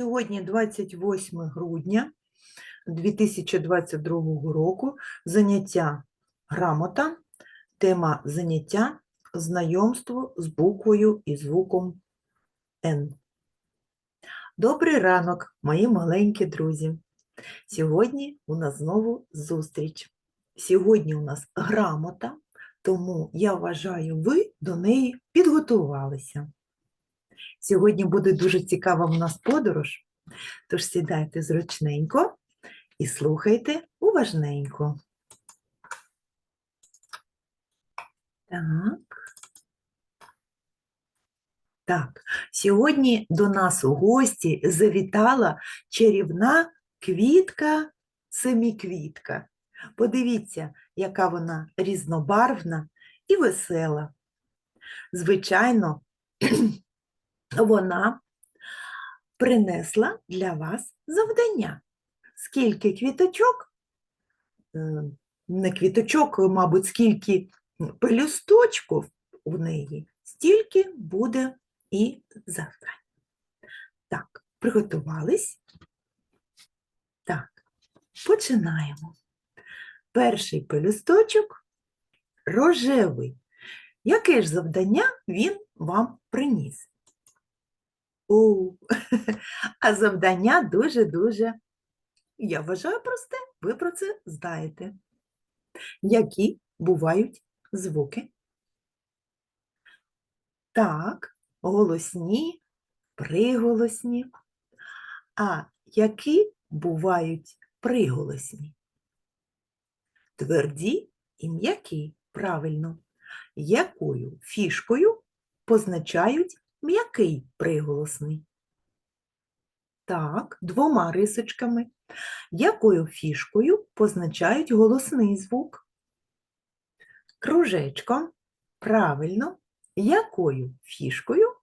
Сьогодні 28 грудня 2022 року. Заняття грамота. Тема заняття знайомство з буквою і звуком Н. Добрий ранок, мої маленькі друзі. Сьогодні у нас знову зустріч. Сьогодні у нас грамота, тому я вважаю, ви до неї підготувалися. Сьогодні буде дуже цікава в нас подорож, тож сідайте зручненько і слухайте уважненько. Так. Так, сьогодні до нас у гості завітала чарівна квітка семіквітка. Подивіться, яка вона різнобарвна і весела. Звичайно, вона принесла для вас завдання. Скільки квіточок, е, не квіточок, мабуть, скільки пелюсточків у неї, стільки буде і завдань. Так, приготувались? Так, починаємо. Перший пелюсточок рожевий. Яке ж завдання він вам приніс? У, а завдання дуже-дуже, я вважаю, просте, ви про це знаєте. Які бувають звуки? Так, голосні, приголосні. А які бувають приголосні? Тверді і м'які, правильно. Якою фішкою позначають м'який приголосний? Так, двома рисочками. Якою фішкою позначають голосний звук? Кружечком. Правильно. Якою фішкою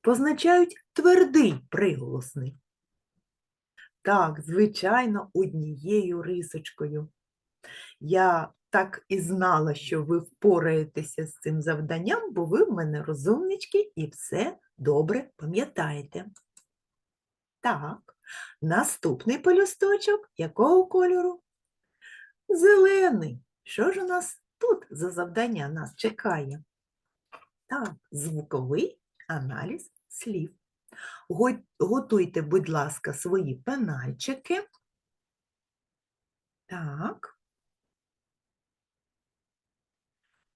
позначають твердий приголосний? Так, звичайно, однією рисочкою. Я так і знала, що ви впораєтеся з цим завданням, бо ви в мене розумнички і все добре пам'ятаєте. Так, наступний пелюсточок якого кольору? Зелений. Що ж у нас тут за завдання нас чекає? Так, звуковий аналіз слів. Готуйте, будь ласка, свої пенальчики. Так.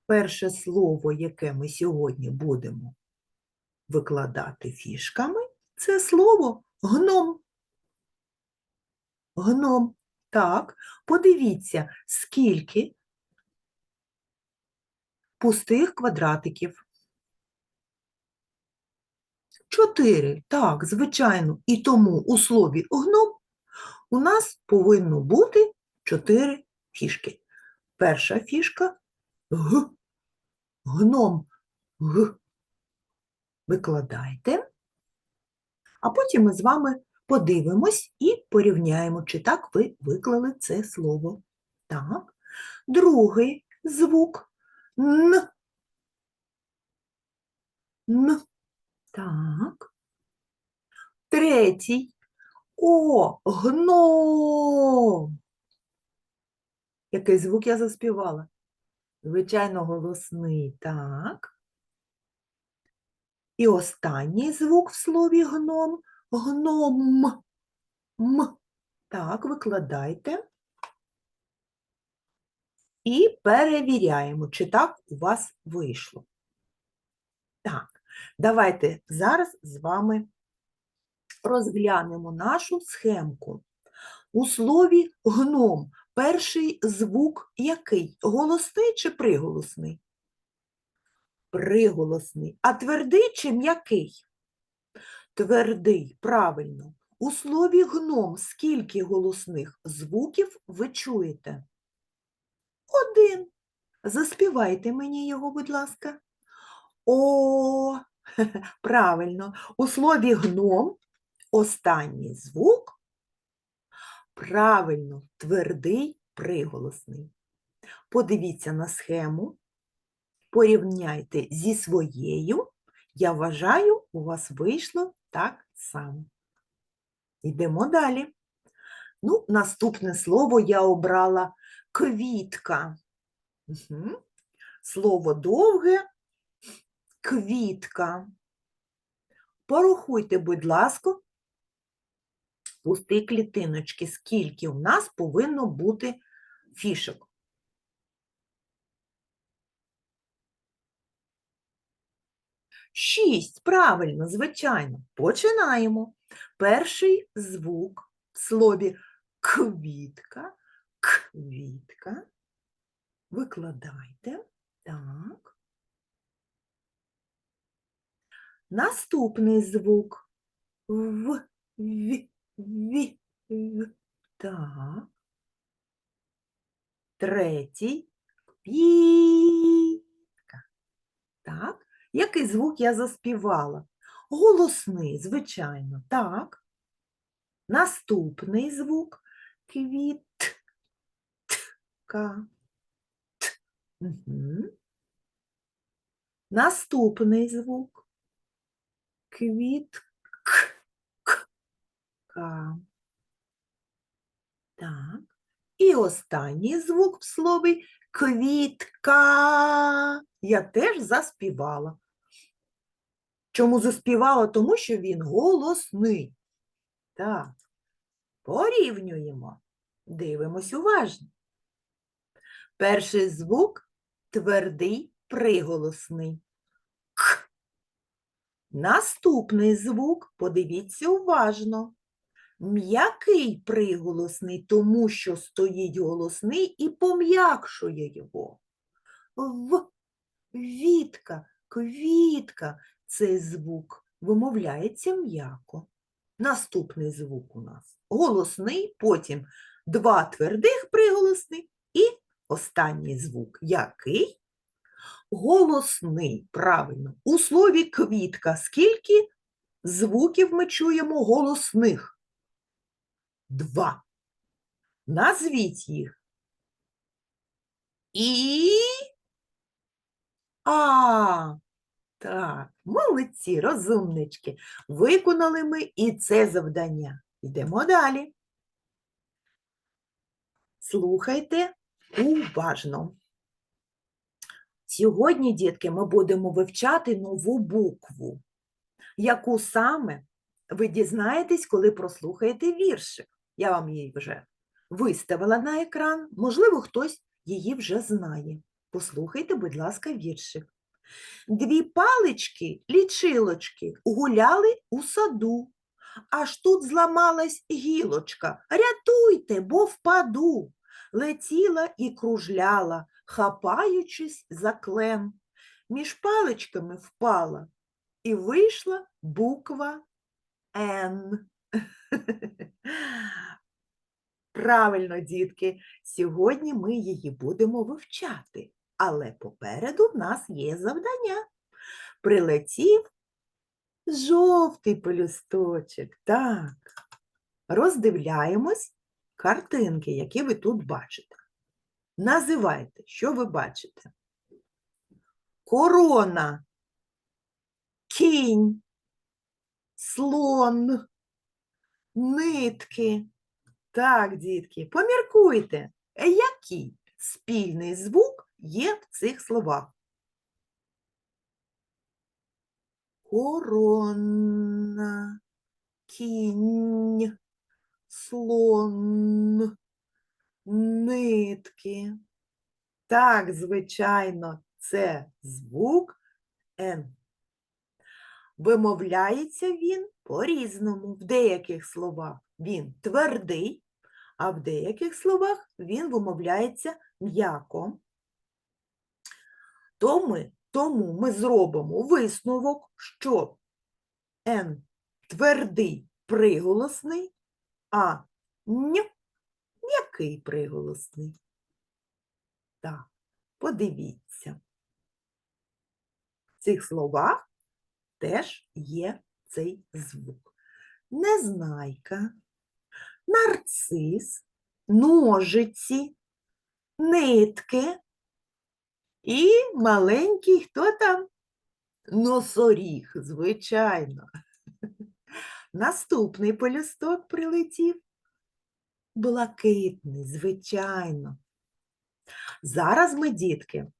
Перше слово, яке ми сьогодні будемо викладати фішками, це слово гном. Гном. Так, подивіться, скільки пустих квадратиків. Чотири. Так, звичайно. І тому у слові гном у нас повинно бути чотири фішки. Перша фішка г. Гном г. Викладайте. А потім ми з вами подивимось і порівняємо, чи так ви виклали це слово. Так. Другий звук н. Н. Так. Третій. О, гном. Який звук я заспівала? Звичайно, голосний. Так. І останній звук в слові гном гном. М. Так, викладайте. І перевіряємо, чи так у вас вийшло. Так, давайте зараз з вами розглянемо нашу схемку. У слові гном перший звук який? Голосний чи приголосний? Приголосний. А твердий чи м'який? Твердий, правильно. У слові гном скільки голосних звуків ви чуєте? Один. Заспівайте мені його, будь ласка. О, правильно. У слові гном останній звук правильно, твердий приголосний. Подивіться на схему, порівняйте зі своєю. Я вважаю, у вас вийшло так само. Йдемо далі. Ну, наступне слово я обрала квітка. Угу. Слово довге квітка. Порахуйте, будь ласка, пусті клітиночки, скільки у нас повинно бути фішок. Шість, правильно, звичайно. Починаємо. Перший звук в слові квітка, квітка. Викладайте. Так. Наступний звук в, в, в, в. Так. Третій квітка. Так. Який звук я заспівала? Голосний, звичайно, так. Наступний звук квітка. Угу. Наступний звук квітка. Так. І останній звук в слові квітка. Я теж заспівала. Чому заспівала? Тому що він голосний. Так. Порівнюємо. Дивимось уважно. Перший звук твердий приголосний. К. Наступний звук, подивіться уважно. М'який приголосний, тому що стоїть голосний і пом'якшує його. В. Вітка, квітка. Цей звук вимовляється м'яко. Наступний звук у нас голосний, потім два твердих приголосних і останній звук який? Голосний, правильно. У слові квітка скільки звуків ми чуємо голосних? Два. Назвіть їх. І а. Так, молодці, розумнички. Виконали ми і це завдання. Йдемо далі. Слухайте уважно. Сьогодні, дітки, ми будемо вивчати нову букву, яку саме ви дізнаєтесь, коли прослухаєте віршик. Я вам її вже виставила на екран, можливо, хтось її вже знає. Послухайте, будь ласка, віршик. Дві палички, лічилочки, гуляли у саду. Аж тут зламалась гілочка. Рятуйте, бо впаду. Летіла і кружляла, хапаючись за клем. Між паличками впала і вийшла буква Н. Правильно, дітки, сьогодні ми її будемо вивчати, але попереду в нас є завдання. Прилетів жовтий пелюсточок. Так. Роздивляємось картинки, які ви тут бачите. Називайте, що ви бачите? Корона, кінь, слон, нитки. Так, дітки, поміркуйте, який спільний звук є в цих словах? Корона, кінь, слон, нитки. Так, звичайно, це звук Н. Вимовляється він по-різному. В деяких словах він твердий, а в деяких словах він вимовляється м'яко. Тому, тому ми зробимо висновок, що Н твердий приголосний, а н м'який приголосний. Так, подивіться. В цих словах теж є цей звук. Незнайка, нарцис, ножиці, нитки і маленький хто там? Носоріг, звичайно. Наступний полюсток прилетів. Блакитний, звичайно. Зараз ми, дітки,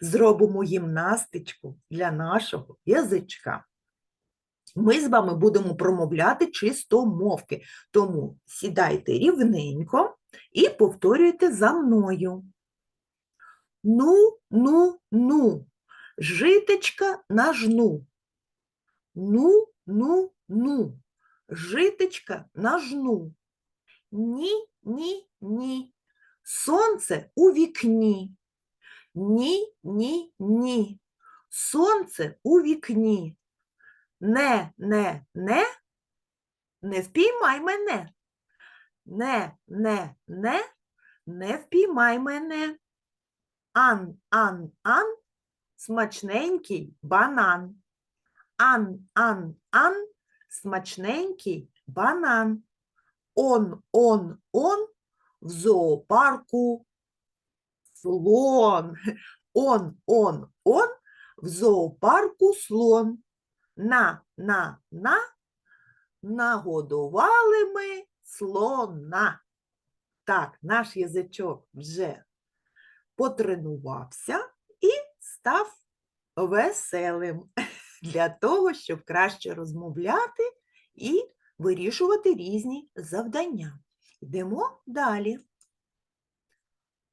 зробимо гімнастичку для нашого язичка. Ми з вами будемо промовляти чистомовки, тому сідайте рівненько і повторюйте за мною. Ну, ну, ну, житечка на жну. Ну, ну, ну, житечка на жну. Ні, ні, ні. Сонце у вікні. Ні, ні, ні. Сонце у вікні. Не, не, не, не впіймай мене. Не, не, не, не впіймай мене. Ан, ан, ан, смачненький банан. Ан, ан, ан, смачненький банан. Он, он, он в зоопарку слон. Он, он, он в зоопарку слон. На, на, на, нагодували ми слона. Так, наш язичок вже потренувався і став веселим для того, щоб краще розмовляти і вирішувати різні завдання. Йдемо далі.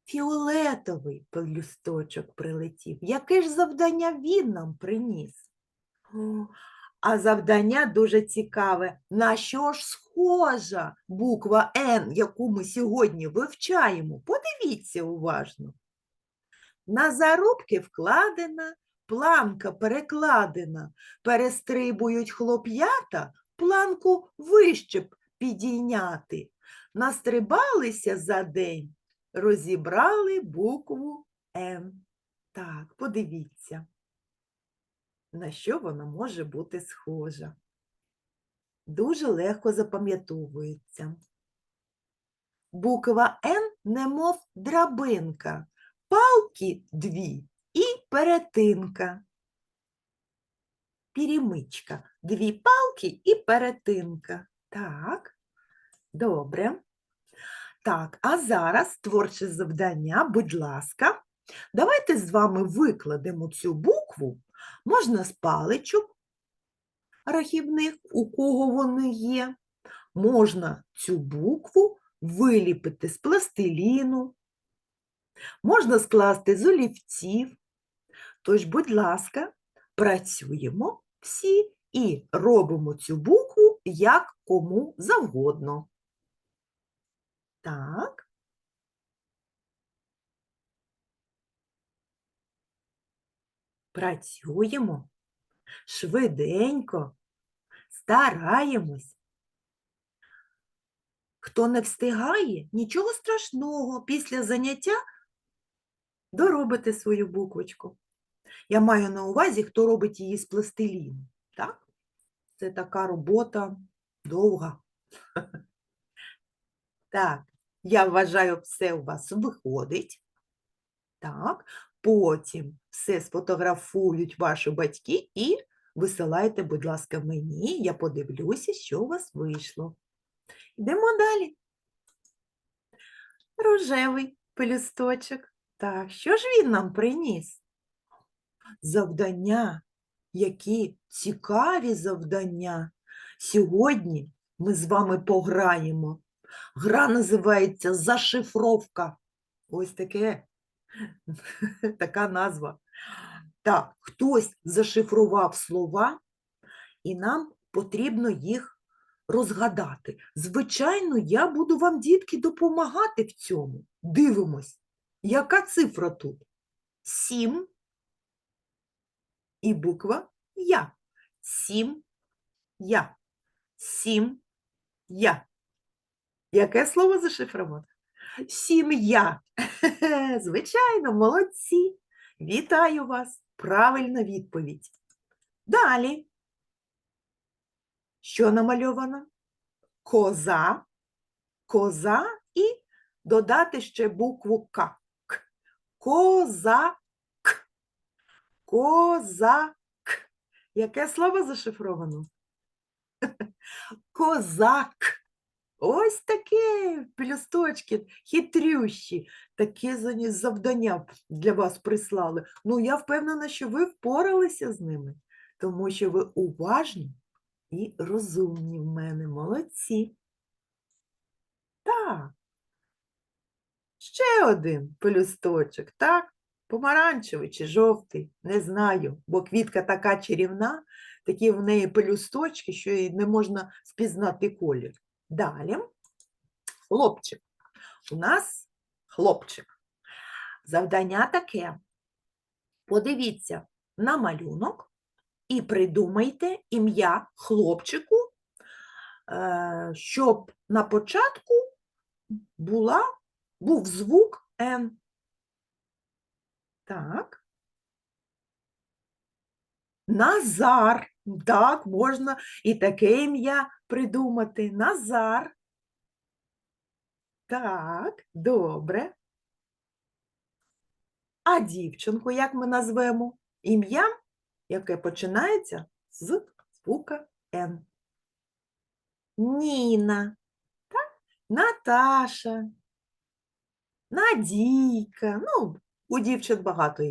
Фіолетовий пелюсточок прилетів. Яке ж завдання він нам приніс? А завдання дуже цікаве. На що ж схожа буква Н, яку ми сьогодні вивчаємо? Подивіться уважно. На зарубки вкладена, планка перекладена, перестрибують хлоп'ята, планку вище б підійняти. Настрибалися за день, розібрали букву Н. Так, подивіться, на що вона може бути схожа. Дуже легко запам'ятовується. Буква Н немов драбинка, палки дві і перетинка. Пірімичка. Дві палки і перетинка. Так, добре. Так, а зараз творче завдання, будь ласка, давайте з вами викладемо цю букву. Можна з паличок рахівних, у кого вони є. Можна цю букву виліпити з пластиліну, можна скласти з олівців. Тож, будь ласка, працюємо всі і робимо цю букву як кому завгодно. Так. Працюємо швиденько, стараємось. Хто не встигає, нічого страшного, після заняття доробите свою буквочку. Я маю на увазі, хто робить її з пластиліну. Так? Це така робота довга. Так, я вважаю, все у вас виходить. Так, потім все сфотографують ваші батьки і висилайте, будь ласка, мені, я подивлюся, що у вас вийшло. Йдемо далі. Рожевий пелюсточок. Так, що ж він нам приніс? Завдання, які цікаві завдання. Сьогодні ми з вами пограємо. Гра називається Зашифровка. Ось таке, така назва. Так, хтось зашифрував слова, і нам потрібно їх розгадати. Звичайно, я буду вам, дітки, допомагати в цьому. Дивимось, яка цифра тут? Сім і буква Я. Сім Я. Сім Я. Яке слово зашифровано? Сім'я. Звичайно, молодці. Вітаю вас. Правильна відповідь. Далі. Що намальовано? Коза, коза і додати ще букву К. Козак. Козак. Яке слово зашифровано? Козак. Ось таке пелюсточки хитрющі. Таке завдання для вас прислали. Ну, я впевнена, що ви впоралися з ними, тому що ви уважні і розумні в мене. Молодці. Так. Ще один пелюсточок, так? Помаранчевий чи жовтий, не знаю, бо квітка така чарівна, такі в неї пелюсточки, що і не можна впізнати колір. Далі хлопчик. У нас хлопчик. Завдання таке. Подивіться на малюнок і придумайте ім'я хлопчику, е, щоб на початку була, був звук Н. Так. Назар. Так, можна і таке ім'я придумати. Назар. Так, добре. А дівчинку як ми назвемо? Ім'я, яке починається з звука Н. Ніна, так? Наташа, Надійка. Ну, у дівчин багато.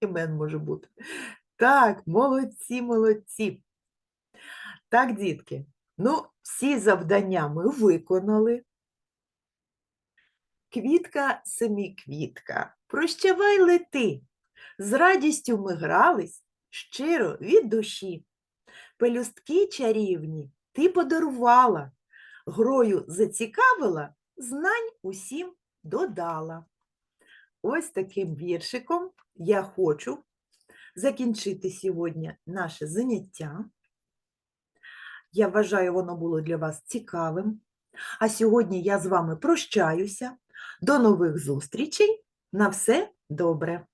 Імен може бути. Так, молодці, молодці. Так, дітки, ну, всі завдання ми виконали. Квітка семіквітка, прощавай лети. З радістю ми грались щиро від душі. Пелюстки чарівні ти подарувала, грою зацікавила, знань усім додала. Ось таким віршиком я хочу закінчити сьогодні наше заняття. Я вважаю, воно було для вас цікавим. А сьогодні я з вами прощаюся. До нових зустрічей. На все добре!